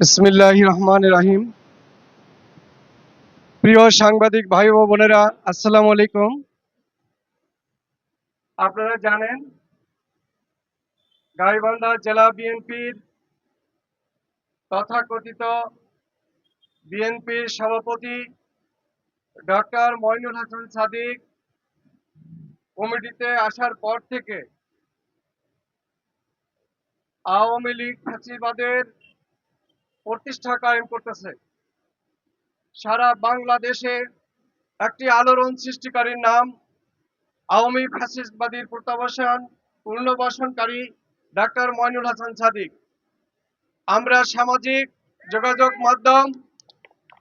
বিসমিল্লাহ রহমান রাহিম। প্রিয় সাংবাদিক ভাই ও বোনেরা, আসসালামু আলাইকুম। আপনারা জানেন, গাইবান্ধা জেলা বিএনপির তথাকথিত বিএনপির সভাপতি ডক্টর মইনুল হাসান সাদিক কমিটিতে আসার পর থেকে আওয়ামী লীগ ফ্যাসিবাদের প্রতিষ্ঠা কায়েম করতেছে। সারা বাংলাদেশে একটি আলোড়ন সৃষ্টিকারীর নাম আওয়ামী ফ্যাসিস্টবাদীর প্রত্যাবাসন, পুনর্বাসনকারী ডাক্তার ময়নুল হাসান সাদিক। আমরা সামাজিক যোগাযোগ মাধ্যম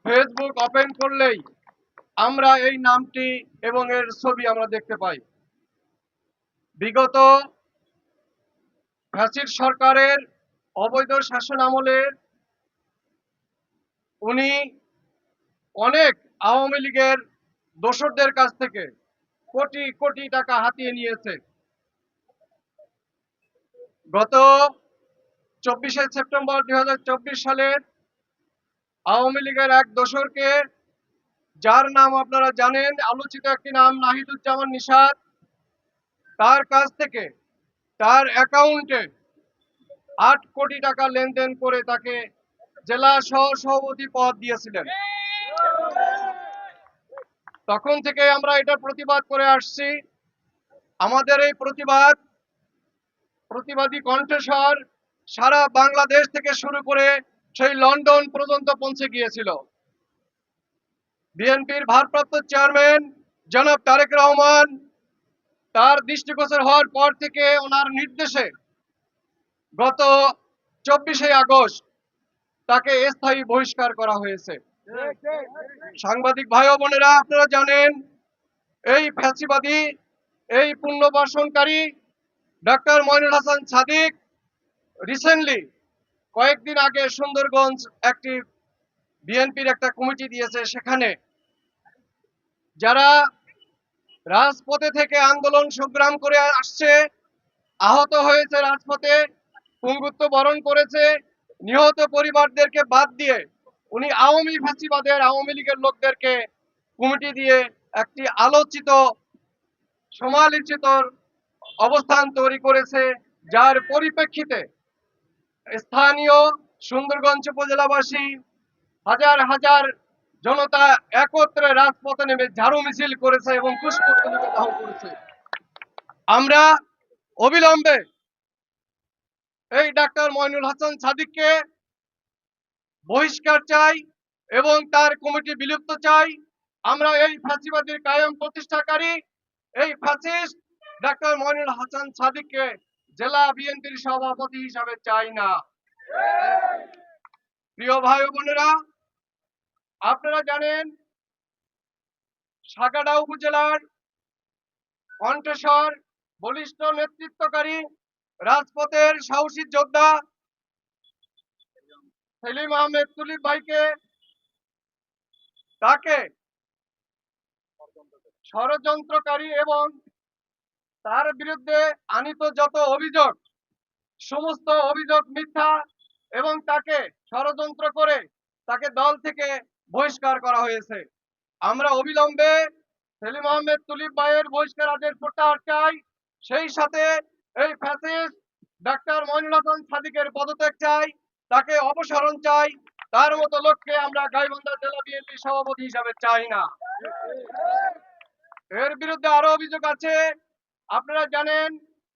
ফেসবুক ওপেন করলেই আমরা এই নামটি এবং এর ছবি আমরা দেখতে পাই। বিগত ফ্যাসিস্ট সরকারের অবৈধ শাসন আমলের উনি অনেক আওয়ামী লীগের দোসরদের কাছ থেকে কোটি কোটি টাকা হাতিয়ে নিয়েছে। গত চব্বিশে সেপ্টেম্বর দু হাজার চব্বিশ সালের আওয়ামী লীগের এক দোসরকে, যার নাম আপনারা জানেন, আলোচিত একটি নাম, নাহিদুজ্জামান নিষাদ তার কাছ থেকে, তার অ্যাকাউন্টে আট কোটি টাকা লেনদেন করে তাকে জেলা সহ সভাপতি পদ দিয়েছিলেন। তখন থেকে আমরা এটা প্রতিবাদ করে আসছি। আমাদের এই প্রতিবাদ, প্রতিবাদী কণ্ঠস্বর সারা বাংলাদেশ থেকে শুরু করে সেই লন্ডন পর্যন্ত পৌঁছে গিয়েছিল। বিএনপির ভারপ্রাপ্ত চেয়ারম্যান জনাব তারেক রহমান তার দৃষ্টিগোচর হওয়ার পর থেকে ওনার নির্দেশে গত চব্বিশে আগস্ট তাকে স্থায়ী বহিষ্কার করা হয়েছে। সাংবাদিক ভাই ও বোনেরা আপনারা জানেন এই ফ্যাসিবাদী এই পুণ্যবাসনকারী ডক্টর মইনুল হাসান সাদিক রিসেন্টলি কয়েকদিন আগে সুন্দরগঞ্জ একটি বিএনপির একটা কমিটি দিয়েছে সেখানে যারা রাজপথে থেকে আন্দোলন সংগ্রাম করে আসছে আহত হয়েছে রাজপথে পুঙ্গুত্ব বরণ করেছে নিহত পরিবারদেরকে বাদ দিয়ে উনি আওয়ামী ফ্যাসিবাদের আওয়ামী লীগের লোকদেরকে কমিটি দিয়ে একটি আলোচিত, সমালোচিত অবস্থান তৈরি করেছে, যার পরিপ্রেক্ষিতে স্থানীয় সুন্দরগঞ্জ উপজেলাবাসী হাজার হাজার জনতা একত্রে রাজপথে নেমে ঝাড়ু মিছিল করেছে এবং দাহ করেছে। আমরা অবিলম্বে এই ডাক্তার মইনুল হাসান সাদিককে বহিষ্কার চাই এবং তার কমিটি বিলুপ্ত চাই। আমরা এই ফ্যাসিবাদীর কায়েম প্রতিষ্ঠাকারী, এই ফ্যাসিস্ট ডাক্তার মইনুল হাসান সাদিককে জেলা বিএনপির সভাপতি হিসাবে চাই না। প্রিয় ভাই বোনেরা, আপনারা জানেন, সাগাডা উপজেলার কণ্ঠস্বর বলিষ্ঠ নেতৃত্বকারী রাজপথের সাহসী যোদ্ধা সেলিম আহমেদ তুলিপ ভাইকে তাকে ষড়যন্ত্রকারী এবং তার বিরুদ্ধে আনিত যত অভিযোগ, সমস্ত অভিযোগ মিথ্যা এবং তাকে ষড়যন্ত্র করে তাকে দল থেকে বহিষ্কার করা হয়েছে। আমরা অবিলম্বে সেলিম আহমেদ তুলিপ ভাইয়ের বহিষ্কার আদেশ প্রত্যাহার চাই। সেই সাথে এই ফ্যাসিস্ট ডাক্তার মইনুল হাসান সাদিকের পদত্যাগ চাই, তাকে অপসারণ চাই, তার মতো লোককে আমরা গাইবান্ধা জেলা বিএনপি সভাপতি হিসাবে চাই না। এর বিরুদ্ধে আরও অভিযোগ আছে। আপনারা জানেন,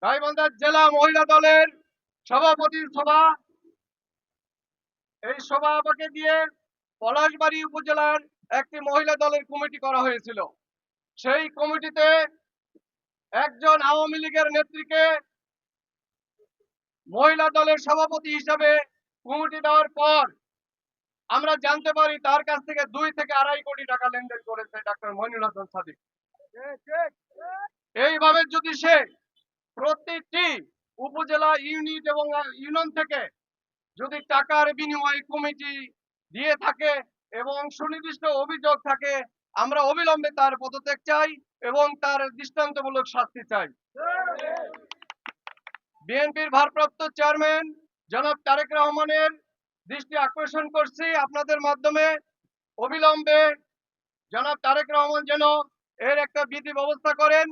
গাইবান্ধা জেলা মহিলা দলের সভাপতির সভা। এই সভাকে দিয়ে পলাশবাড়ি উপজেলার একটি মহিলা দলের কমিটি করা হয়েছিল। সেই কমিটিতে একজন আওয়ামী লীগের নেত্রীকে মহিলা দলের সভাপতি হিসাবে কমিটি দেওয়ার পর আমরা জানতে পারি তার কাছ থেকে দুই থেকে আড়াই কোটি টাকা লেনদেন করেছে ডাক্তার মইনুল হাসান সাদিক। এইভাবে যদি সে প্রত্যেকটি উপজেলা ইউনিট এবং ইউনিয়ন থেকে যদি টাকার বিনিময়ে কমিটি দিয়ে থাকে এবং সুনির্দিষ্ট অভিযোগ থাকে, আমরা অবিলম্বে তার পদত্যাগ চাই এবং তার দৃষ্টান্তমূলক শাস্তি চাই। বিএনপির ভারপ্রাপ্ত চেয়ারম্যান জনাব তারেক রহমানের দৃষ্টি আকর্ষণ করছি আপনাদের মাধ্যমে। অবিলম্বে জনাব তারেক রহমান যেন এর একটা বিধি ব্যবস্থা করেন।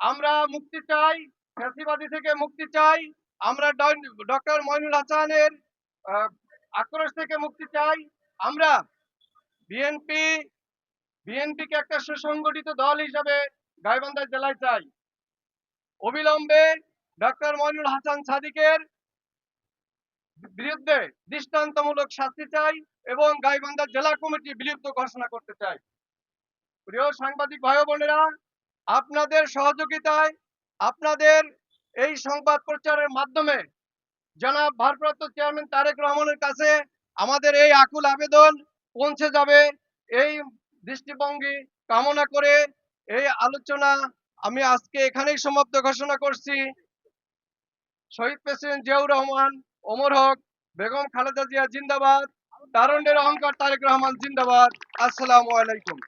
আমরা মুক্তি চাই, ফ্যাসিবাদী থেকে মুক্তি চাই। আমরা ডক্টর মইনুল হাসানের আক্রোশ থেকে মুক্তি চাই। আমরা বিএনপি, বিএনপিকে একটা সুসংগঠিত দল হিসাবে গাইবান্ধা জেলায় চাই। অবিলম্বে ডক্টর মইনুল হাসান সাদিকের বিরুদ্ধে দৃষ্টান্তমূলক শাস্তি চাই এবং গাইবান্ধা জেলা কমিটি বিলুপ্ত ঘোষণা করতে চাই। প্রিয় সাংবাদিক ভাই বোনেরা, আপনাদের সহযোগিতায় আপনাদের এই সংবাদ প্রচারের মাধ্যমে জনাব ভারপ্রাপ্ত চেয়ারম্যান তারেক রহমানের কাছে আমাদের এই আকুল আবেদন পৌঁছে যাবে। এই দৃষ্টিভঙ্গি কামনা করে এই আলোচনা আমি আজকে এখানেই সমাপ্ত ঘোষণা করছি। শহীদ প্রেসিডেন্ট জিয়াউর রহমান, ওমর হক, বেগম খালেদা জিয়া জিন্দাবাদ তারুণ্যের অহংকার তারেক রহমান জিন্দাবাদ। আসসালামু আলাইকুম।